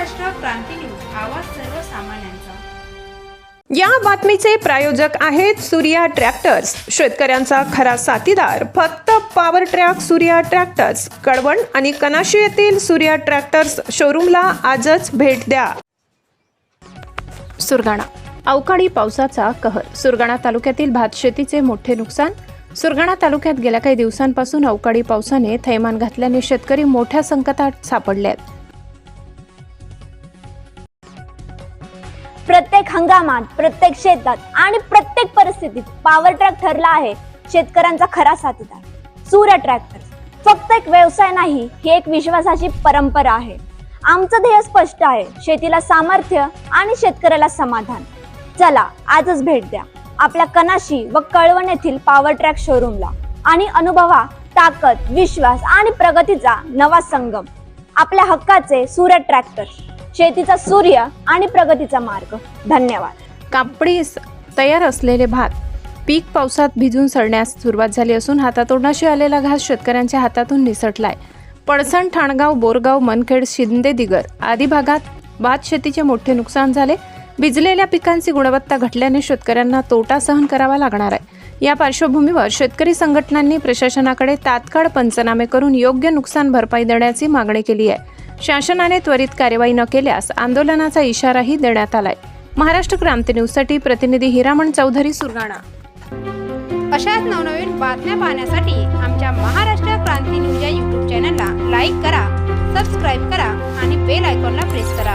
क्रांती news आवाज सर्वसामान्यांचा. या बातमीचे प्रायोजक आहेत सूर्या ट्रॅक्टर्स. शेतकऱ्यांचा खरा साथीदार फक्त power track Surya tractors. Kalwan आणि कनाशी येथील सूर्या ट्रॅक्टर्स शोरूमला आजच भेट द्या. सुरगाणा. अवकाळी पावसाचा कहर. सुरगाणा तालुक्यातील भात शेतीचे मोठे नुकसान. सुरगाणा तालुक्यात गेल्या काही दिवसांपासून अवकाळी पावसाने थैमान घातल्याने शेतकरी मोठ्या संकटात सापडले आहेत प्रत्येक हंगामात प्रत्येक शेतात आणि प्रत्येक परिस्थितीत पॉवर ट्रॅक ठरला आहे. शेतकऱ्यांचा खरा साथीदार सूर्य ट्रॅक्टर फक्त एक व्यवसाय नाही ही एक विश्वासाची परंपरा आहे. आमचं ध्येय स्पष्ट आहे शेतीला सामर्थ्य आणि शेतकऱ्याला समाधान. चला आजच भेट द्या. आपल्या कनाशी व कळवण येथील पॉवर ट्रॅक शोरूमला आणि अनुभवा ताकद विश्वास आणि प्रगतीचा नवा संगम. आपल्या हक्काचे सूर्य ट्रॅक्टर शेतीचा सूर्य आणि प्रगतीचा मार्ग. धन्यवाद. कापडीस तयार असलेले भात पीक पावसात भिजून सडण्यास सुरुवात झाली असून हातातोंडाशी आलेला घास शेतकऱ्यांच्या हातातून निसटलाय. पडसण ठाणगाव बोरगाव मनखेड शिंदे दिगर आदी भागात भात शेतीचे मोठे नुकसान झाले. भिजलेल्या पिकांची गुणवत्ता घटल्याने शेतकऱ्यांना तोटा सहन करावा लागणार आहे. या पार्श्वभूमीवर शेतकरी संघटनांनी प्रशासनाकडे तात्काळ पंचनामे करून योग्य नुकसान भरपाई देण्याची मागणी केली आहे. शासनाने त्वरित कार्यवाही न केल्यास आंदोलनाचा इशाराही देण्यात आलाय. महाराष्ट्र क्रांती न्यूजसाठी प्रतिनिधी हिरामण चौधरी सुरगाणा. अशाच नवनवीन बातम्या पाहण्यासाठी आमच्या महाराष्ट्र क्रांती न्यूज या यूट्यूब चॅनलला लाईक करा सबस्क्राईब करा आणि बेल आयकॉनला प्रेस करा.